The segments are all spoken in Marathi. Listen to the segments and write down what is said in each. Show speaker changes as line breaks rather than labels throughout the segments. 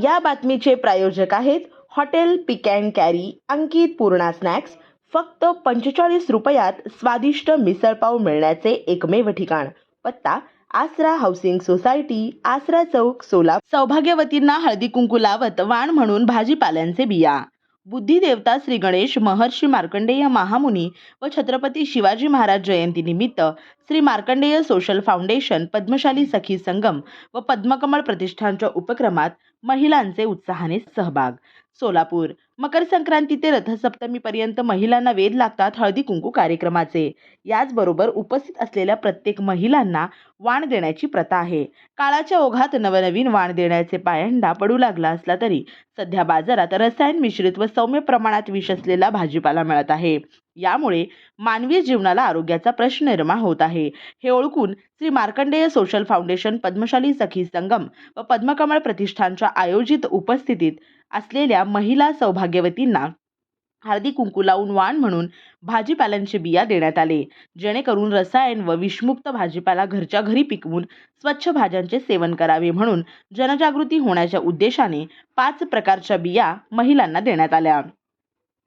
या बातमीचे प्रायोजक आहेत hotel pick and carry Ankit Purna snacks. फक्त पंचेचाळीस रुपयात स्वादिष्ट मिसळपाव मिळण्याचे एकमेव ठिकाण. पत्ता आसरा हाऊसिंग सोसायटी आसरा चौक सोला सौभाग्यवतींना हळदी कुंकू लावत वाण म्हणून भाजीपाल्यांचे बिया. बुद्धिदेवता श्री गणेश महर्षी मार्कंडेय महामुनी व छत्रपती शिवाजी महाराज जयंतीनिमित्त श्री मार्कंडेय सोशल फाउंडेशन पद्मशाली सखी संगम व पद्मकमळ प्रतिष्ठानच्या उपक्रमात महिलांचे उत्साहाने सहभाग. सोलापूर. मकर संक्रांती ते रथसप्तमीपर्यंत महिलांना वेध लागतात हळदी कुंकू कार्यक्रमाचे. याचबरोबर उपस्थित असलेल्या प्रत्येक महिलांना वाण देण्याची प्रथा आहे. काळाच्या ओघात नवनवीन वाण देण्याचे पायंडा पडू लागला असला तरी सध्या बाजारात रसायन मिश्रित व सौम्य प्रमाणात विष असलेला भाजीपाला मिळत आहे. यामुळे मानवी जीवनाला आरोग्याचा प्रश्न निर्माण होत आहे. हे ओळखून श्री मार्कंडेय सोशल फाउंडेशन पद्मशाली सखी संगम व पद्मकमळ प्रतिष्ठानच्या आयोजित उपस्थितीत असलेल्या महिला सौभाग्यवतींना हळदी कुंकू लावून वाण म्हणून भाजीपाल्यांचे बिया देण्यात आले. जेणेकरून रसायन व विषमुक्त भाजीपाला घरच्या घरी पिकवून स्वच्छ भाज्यांचे सेवन करावे म्हणून जनजागृती होण्याच्या उद्देशाने पाच प्रकारच्या बिया महिलांना देण्यात आल्या.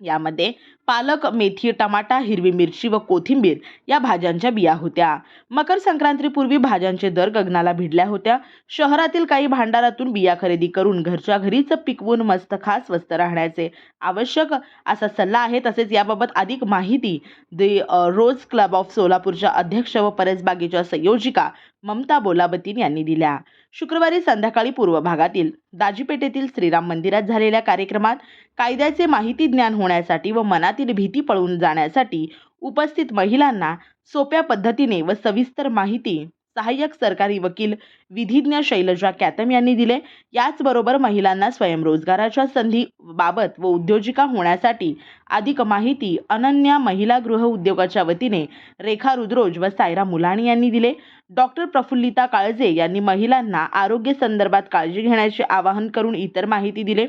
यामध्ये पालक मेथी टमाटा हिरवी मिरची व कोथिंबीर या भाज्यांच्या बिया होत्या. मकर संक्रांतीपूर्वी भाज्यांचे दर गगनाला भिडल्या होत्या. शहरातील काही भांडारातून बिया खरेदी करून घरच्या घरीच पिकवून मस्त खास स्वस्त राहण्याचे आवश्यक असा सल्ला आहे. तसेच याबाबत अधिक माहिती दी रोज क्लब ऑफ सोलापूरच्या अध्यक्ष व परसबागेच्या संयोजिका ममता बोलाबतीन यांनी दिल्या. शुक्रवारी संध्याकाळी पूर्व भागातील दाजीपेठेतील श्रीराम मंदिरात झालेल्या कार्यक्रमात कायद्याचे माहिती ज्ञान होण्यासाठी व मनात मनातील भीती पळून जाण्यासाठी उपस्थित महिलांना सोप्या पद्धतीने व सविस्तर माहिती सहाय्यक सरकारी वकील विधिज्ञ शैलजा कॅतम यांनी दिले. याचबरोबर महिलांना स्वयंरोजगाराच्या संधी बाबत व उद्योजिका होण्यासाठी अधिक माहिती अनन्या महिला गृह उद्योगाच्या वतीने रेखा रुद्रोज व सायरा मुलाणी यांनी दिले. डॉक्टर प्रफुल्लिता काळजे यांनी महिलांना आरोग्य संदर्भात काळजी घेण्याचे आवाहन करून इतर माहिती दिले.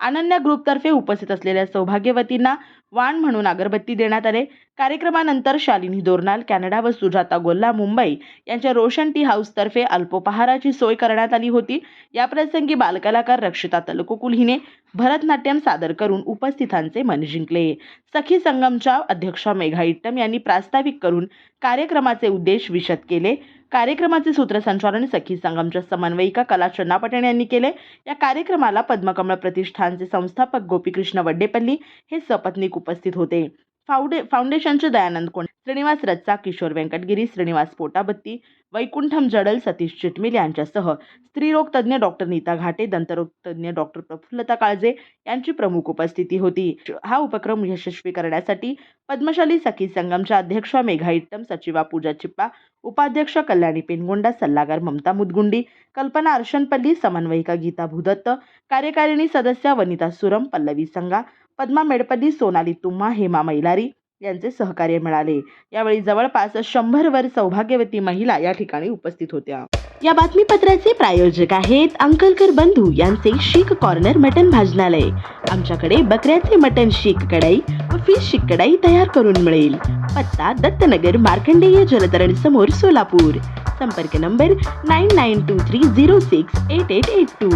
अनन्या ग्रुपतर्फे उपस्थित असलेल्या सौभाग्यवतींना वाण म्हणून अगरबत्ती देण्यात आले. कार्यक्रमानंतर शालिनी दोरनाल कॅनडा व सुजाता गोल्ला मुंबई यांच्या रोशन टी हाऊसतर्फे अल्पोपहाराची सोय करण्यात आली होती. याप्रसंगी बालकलाकार रक्षिता तलकुकुल हिने भरतनाट्यम सादर करून उपस्थितांचे मन जिंकले. सखी संगमच्या अध्यक्षा मेघा इट्टम यांनी प्रास्ताविक करून कार्यक्रमाचे उद्देश विशद केले. कार्यक्रमाचे सूत्रसंचालन सखी संगमच्या समन्वयिका कला चन्नापटण यांनी केले. या कार्यक्रमाला पद्मकमळ प्रतिष्ठानचे संस्थापक गोपीकृष्ण वड्डेपल्ली हे सपत्नीक उपस्थित होते. फाउंडे फाउंडेशनचे दयानंद कोण श्रीनिवास रच्चा किशोर व्यंकटगिरी श्रीनिवास पोटाबत्ती वैकुंठम जडल सतीश चिटमिल यांच्यासह स्त्रीरोग तज्ज्ञ डॉक्टर नीता घाटे दंतरोग तज्ज्ञ डॉक्टर प्रफुल्लता काळजे यांची प्रमुख उपस्थिती होती. हा उपक्रम यशस्वी करण्यासाठी पद्मशाली सखी संगमच्या अध्यक्षा मेघा इट्टम सचिवा पूजा चिप्पा उपाध्यक्ष कल्याणी पेनगोंडा सल्लागार ममता मुदगुंडी कल्पना अर्शनपल्ली समन्वयिका गीता भूदत्त कार्यकारिणी सदस्या वनिता सुरम पल्लवी संगा पद्मा मेडपल्ली सोनाली तुम्मा हेमा मैलारी यांचे सहकार्य मिळाले. यावेळी जवळपास शंभरवर सौभाग्यवती महिला या ठिकाणी उपस्थित होत्या. या बातमीपत्राचे प्रायोजक आहेत अंकलकर बंधू यांचे शीख कॉर्नर मटन भाजनालय. आमच्याकडे बकऱ्याचे मटन शीख कढाई व फिश शीख कढाई तयार करून मिळेल. पत्ता दत्तनगर मार्कंडेय जलतरण समोर सोलापूर. संपर्क number nine nine two three zero six eight eight eight two.